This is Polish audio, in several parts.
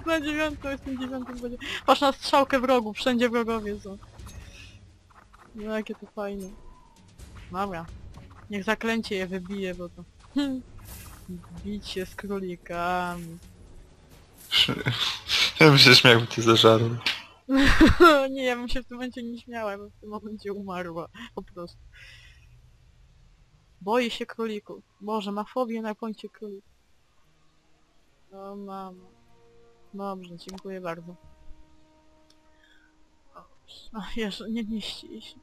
Jak na dziewiątą jestem dziewiątym będzie. Patrz na strzałkę wrogów, wszędzie wrogowie są. No jakie to fajne. Dobra. Niech zaklęcie je wybije, bo to... Się z królikami. Ja bym się śmiał, cię zażarł. nie, ja bym się w tym momencie nie śmiała, ja bym w tym momencie umarła. Po prostu. Boję się królików. Boże, ma fobię na punkcie królików. O mamo. Dobrze, dziękuję bardzo. Ach, jeszcze nie mieści się.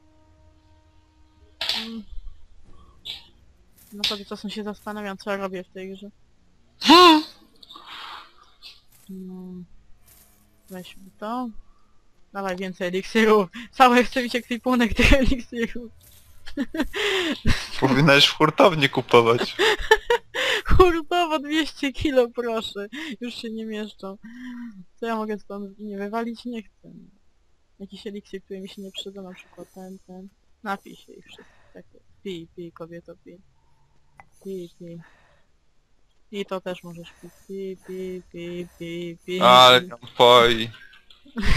Mm. No sobie czasem się zastanawiam, co ja robię w tej grze. No. Weźmy to. Dawaj więcej eliksirów. Całe chcę mieć ekwipunek tych eliksirów. Powinnaś w hurtowni kupować. Hurtowo 200 kilo proszę. Już się nie mieszczą. Co ja mogę stąd nie wywalić? Nie chcę. Jakiś eliksir, który mi się nie przyda, na przykład ten, ten. Napij się i wszystko. Tak. Pij, pij kobieto, pij. Pij, pij. I to też możesz pić. Pij, pij, pij, pij, pij. Ale poi.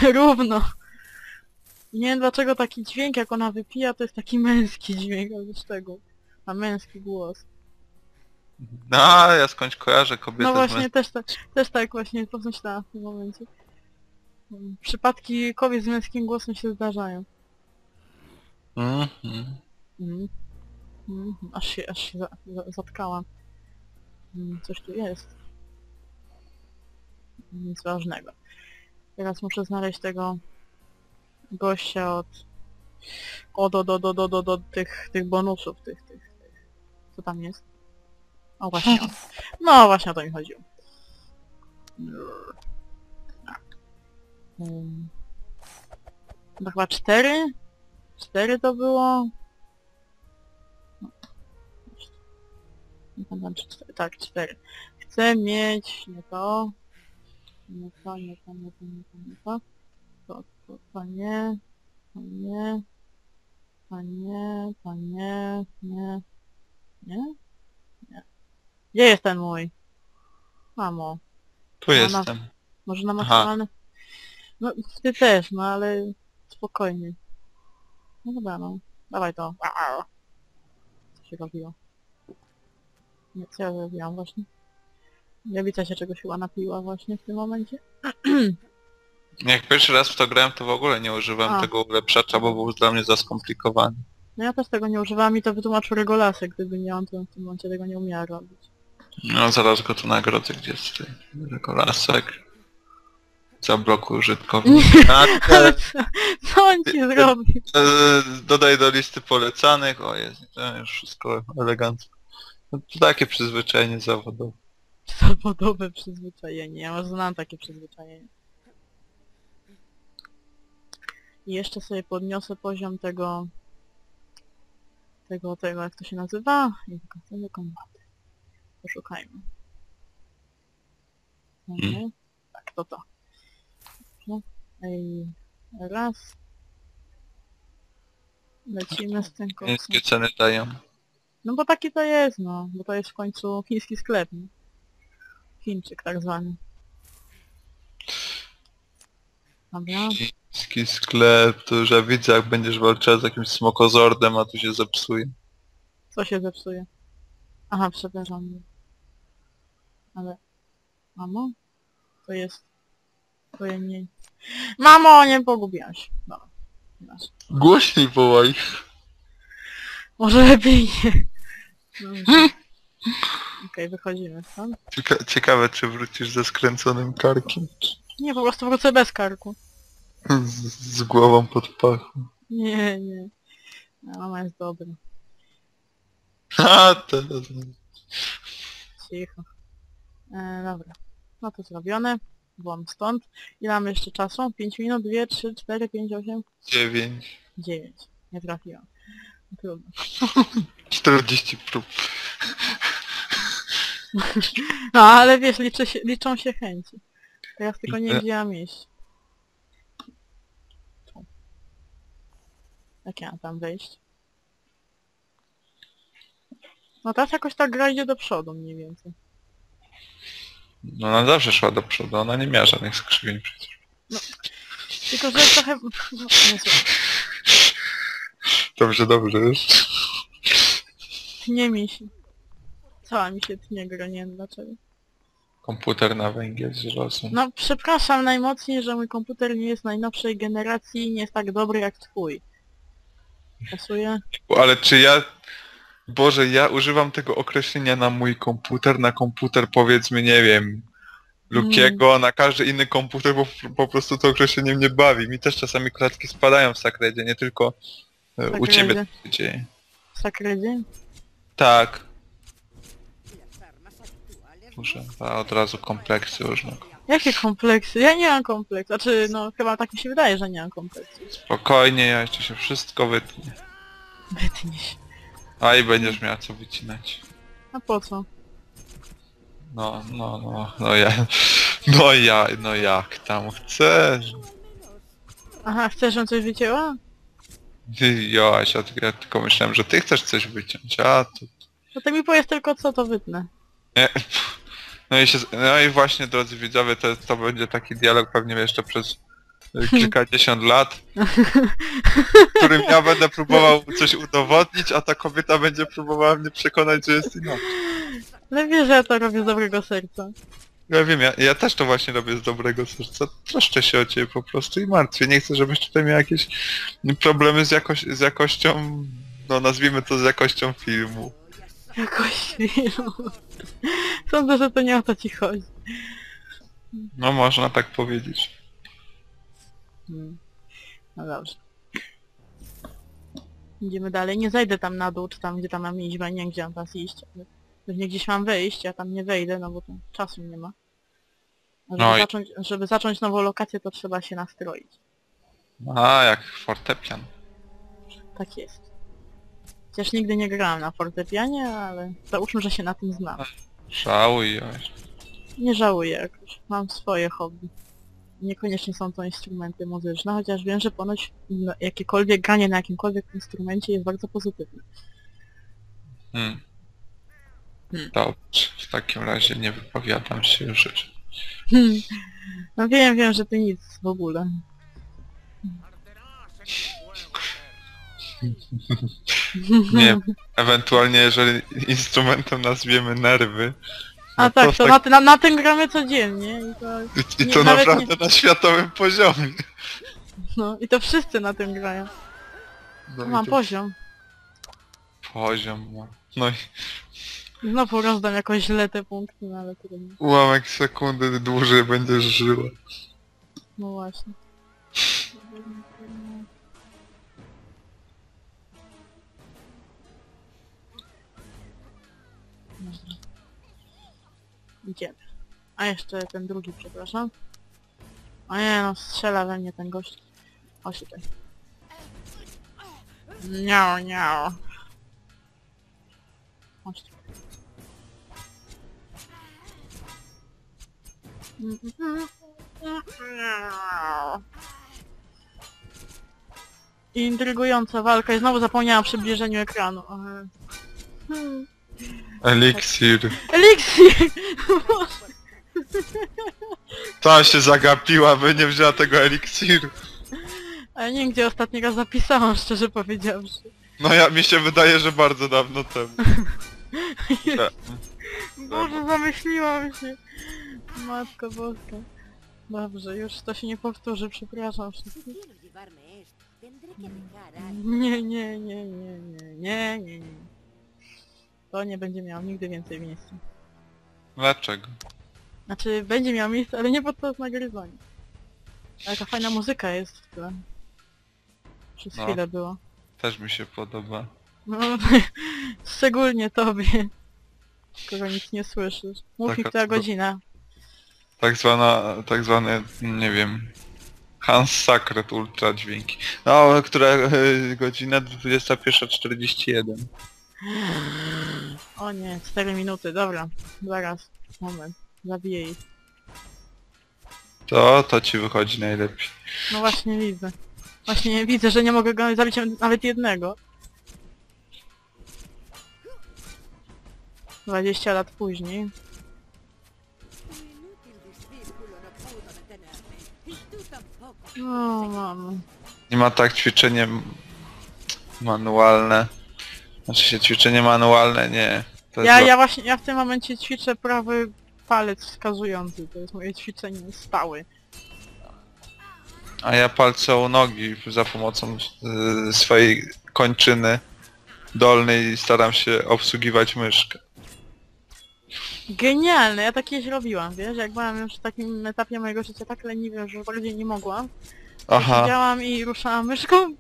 Równo. Nie wiem dlaczego taki dźwięk jak ona wypija to jest taki męski dźwięk, ale z tego. A męski głos. No, ja skądś kojarzę kobietę No z właśnie też, tak, też tak właśnie pomyślałam w tym momencie. Mm, Przypadki kobiet z męskim głosem się zdarzają. Mhm. Mhm. Mhm. Aż się, aż się za, za, zatkałam. Mm, Coś tu jest. Nic ważnego. Teraz muszę znaleźć tego gościa od... O, do, do, do, do, do, do tych, tych bonusów, tych, tych, tych. Co tam jest? O, właśnie. No, właśnie o to mi chodziło. Um, to chyba cztery? Cztery to było? Nie pamiętam czy cztery. Tak, cztery. Chcę mieć nie to. Nie to, nie to, nie to, nie to, nie to. To, to, to nie. To nie. To nie, to nie. Nie? Nie. Gdzie jest ten mój? Mamo. Tu Ona- jestem. Może na Aha. maksymalny... No, ty też, no ale spokojnie. No dobra, no. Dawaj to. Au. Co się robiło? Nie, co ja zrobiłam właśnie? Lewica się czegoś chyba napiła właśnie w tym momencie. Jak pierwszy raz w to grałem, to w ogóle nie używałem A. tego ulepszacza, bo był dla mnie za skomplikowany. No ja też tego nie używałam i to wytłumaczył Regolasy, gdyby nie on, to bym w tym momencie tego nie umiała robić. No zaraz go tu nagrodzę, gdzie jest tutaj kolasek. Zablokuj użytkownika. Ale co, on ci zrobił? E, Dodaj do listy polecanych. O jest, to już wszystko elegancko. No, to takie przyzwyczajenie zawodowe. Zawodowe przyzwyczajenie. Ja może znam takie przyzwyczajenie. I jeszcze sobie podniosę poziom tego... Tego, tego, jak to się nazywa? Poszukajmy. Mhm. Hmm. Tak, to to. Ej, raz. Lecimy z tym koksem. Niskie ceny dają. No bo taki to jest, no. Bo to jest w końcu chiński sklep. Nie? Chińczyk tak zwany. Dobra. Chiński sklep, to już ja widzę jak będziesz walczyła z jakimś smokozordem, a tu się zepsuje. Co się zepsuje? Aha, przepraszam. Ale... Mamo? To jest... To ja nie... Mamo, nie pogubiłam się. Masz. Głośniej wołaj. Może lepiej nie. Dobrze. Okej, wychodzimy stąd. Cieka ciekawe czy wrócisz ze skręconym karkiem. Nie, po prostu wrócę bez karku. Z, z głową pod pachą. Nie, nie. A Mama jest dobra. A teraz... Cicho. E, dobra. No to zrobione. Byłam stąd. Ile mamy jeszcze czasu? 5 minut? 2, 3, 4, 5, 8, Dziewięć. 9. Nie trafiłam. Trudno. 40 prób. No ale wiesz, liczy się, liczą się chęci. Teraz tylko nie wiem, gdzie mam iść. Tu. Jak ja mam tam wejść? No teraz jakoś ta gra idzie do przodu mniej więcej. No ona zawsze szła do przodu, ona nie miała żadnych skrzywień przecież. Tylko, że trochę... No. Dobrze, dobrze, już. Tnie mi się. Cała mi się tnie gra, nie wiem dlaczego. Komputer na węgiel z żelazu. No przepraszam najmocniej, że mój komputer nie jest najnowszej generacji i nie jest tak dobry jak twój. Pasuje? Ale czy ja... Boże, ja używam tego określenia na mój komputer, na komputer powiedzmy, nie wiem, Lukiego, na każdy inny komputer, bo po prostu to określenie mnie bawi. Mi też czasami klatki spadają w Sakredzie, nie tylko e, u ciebie Sakredzie. to się dzieje. Sakredzie? Tak. Muszę, a od razu kompleksy różne. Jakie kompleksy? Ja nie mam kompleksu. Znaczy, no chyba tak mi się wydaje, że nie mam kompleksu. Spokojnie, ja jeszcze się wszystko wytnie. Wytnie się. A i będziesz miała co wycinać. A po co? No, no, no, no ja, no ja, no jak tam chcesz. Aha, chcesz, żebym coś wycięła? Joaś, ja tylko- ja tylko myślałem, że ty chcesz coś wyciąć, a to... No to mi powiedz tylko co, to wytnę. Nie. No i, się, no i właśnie, drodzy widzowie, to, to będzie taki dialog pewnie jeszcze przez kilkadziesiąt lat, którym ja będę próbował coś udowodnić, a ta kobieta będzie próbowała mnie przekonać, że jest inaczej. Ale wiesz, że ja to robię z dobrego serca. Ja wiem, ja, ja też to właśnie robię z dobrego serca. Troszczę się o ciebie po prostu i martwię. Nie chcę, żebyś tutaj miał jakieś problemy z, jakoś, z jakością, no nazwijmy to z jakością filmu. Jakoś filmu. Sądzę, że to nie o to ci chodzi. No można tak powiedzieć. Hmm. No dobrze. Idziemy dalej. Nie zajdę tam na dół, czy tam gdzie tam mam iść, bo nie wiem gdzie mam teraz iść. Pewnie gdzieś mam wejść, ja tam nie wejdę, no bo tam czasu nie ma. A żeby, No i- zacząć, żeby zacząć nową lokację, to trzeba się nastroić. A, jak fortepian. Tak jest. Chociaż nigdy nie grałam na fortepianie, ale załóżmy, że się na tym znam. Żałuj. Nie żałuję jakoś. Mam swoje hobby. Niekoniecznie są to instrumenty muzyczne, chociaż wiem, że ponoć no, jakiekolwiek granie na jakimkolwiek instrumencie jest bardzo pozytywne. Hmm. Hmm. Dobrze, w takim razie nie wypowiadam się już. No wiem, wiem, że ty nic w ogóle. Nie, ewentualnie jeżeli instrumentem nazwiemy nerwy, A no tak, to tak- na, na, na tym gramy codziennie i to, i, i Nie, to nawet naprawdę na światowym poziomie. no, i to wszyscy na tym grają. No i Mam poziom. poziom ma. No i Znowu rozdam jakoś źle te punkty, no ale trudno. ułamek sekundy dłużej będziesz żyła. No właśnie. Idziemy. A jeszcze ten drugi, przepraszam. O nie no, strzela we mnie ten gość. Się tutaj. Niao, niao. Chodź. Intrygująca walka i znowu zapomniałam o przybliżeniu ekranu. Hmm. Eliksir. Eliksir! Ta się zagapiła, by nie wzięła tego eliksiru. A ja nie wiem gdzie ostatni raz zapisałam, szczerze powiedziawszy. No ja mi się wydaje, że bardzo dawno temu. Tak. Boże, zamyśliłam się. Matko boska. Dobrze, już to się nie powtórzy, przepraszam wszystkich. Nie, nie, nie, nie, nie, nie, nie, nie. To nie będzie miało nigdy więcej miejsca. Dlaczego? Znaczy, będzie miało miejsce, ale nie podczas nagrywania. Ale ta fajna muzyka jest w tle. Przez No. chwilę było. Też mi się podoba. No, szczególnie tobie. Skoro nic nie słyszysz. Mów mi, Taka która godzina. Tak zwana, tak zwane, nie wiem, Hans Sakret Ultra dźwięki. No, która e, godzina 21.41. O nie, 4 minuty, dobra. Zaraz, moment. Zabiję ich. To, to ci wychodzi najlepiej. No właśnie widzę. Właśnie nie widzę, że nie mogę go zabić nawet jednego. 20 lat później. O, mam. Nie ma tak ćwiczenie manualne. Znaczy się ćwiczenie manualne, nie. To jest Ja, ja właśnie, ja w tym momencie ćwiczę prawy palec wskazujący. To jest moje ćwiczenie stałe. A ja palce u nogi za pomocą y, swojej kończyny dolnej staram się obsługiwać myszkę. Genialne, ja tak kiedyś robiłam, wiesz, jak byłam już w takim etapie mojego życia tak leniwym, że bardziej nie mogłam. Aha, Siedziałam i ruszałam myszką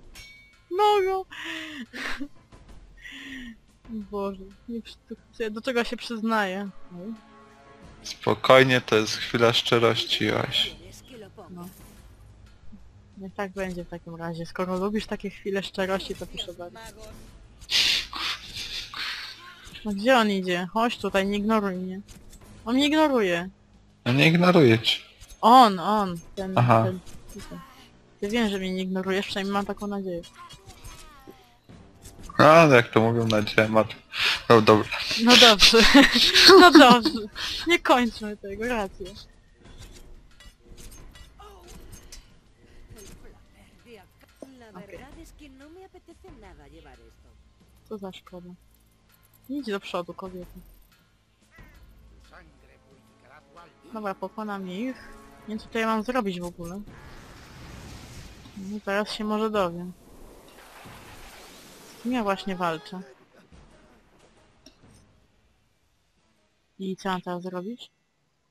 nogą. Boże, nie, przy- do czego się przyznaję. Spokojnie, to jest chwila szczerości, Jaś. ¿Quieres que lo ponga? No. Niech tak będzie w takim razie. Skoro lubisz takie chwile szczerości, to proszę bardzo. No gdzie on idzie? Chodź tutaj, nie ignoruj mnie. On mnie ignoruje. No nie ignoruję cię. On, on, ten, Aha. ten. Ty wiem, że mnie nie ignorujesz, przynajmniej mam taką nadzieję. A, jak to mówią na temat. No dobra. No dobrze, no dobrze. Nie kończmy tego, rację. De acá. La Ok. verdad es que no me apetece nada llevar esto. Co za szkoda. Idź do przodu, kobieta. Dobra, pokonam ich. Nie wiem, co tutaj mam zrobić w ogóle. No, teraz się może dowiem. Z kim ja właśnie walczę? I co mam teraz zrobić?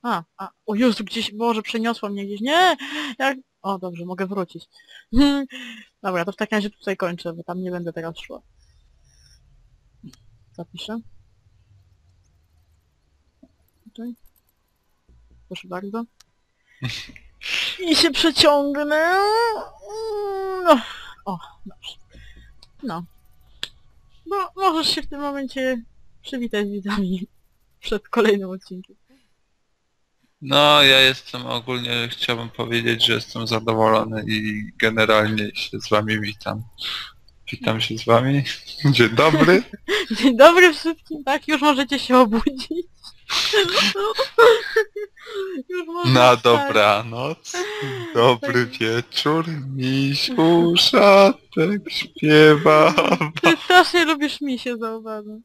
A, a, o Jezu, gdzieś, Boże, przeniosło mnie gdzieś, nie! Jak... O, dobrze, mogę wrócić. Dobra, to w takim razie tutaj kończę, bo tam nie będę teraz szła. Zapiszę. Tutaj. Proszę bardzo. I się przeciągnę. No. O, dobrze. No. No, możesz się w tym momencie przywitać z widzami przed kolejnym odcinkiem. No, ja jestem ogólnie, chciałbym powiedzieć, że jestem zadowolony i generalnie się z wami witam. Witam się z wami. Dzień dobry. Dzień dobry wszystkim, tak? Już możecie się obudzić. Na dobranoc. Dobry wieczór. Miś uszatek śpiewa. Ty strasznie lubisz misie, zauważam.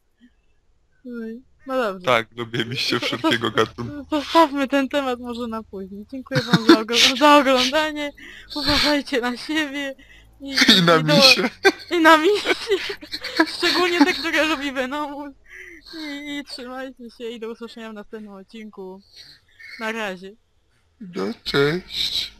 Oj, No dobrze. Tak, lubię miście wszelkiego gatunku. Zostawmy ten temat może na później. Dziękuję wam za, ogl- za oglądanie. Uważajcie na siebie. I, I na do- misie. I na misie. Szczególnie te, które lubi Venomus. I, trzymajcie się i do usłyszenia w następnym odcinku. Na razie. No cześć.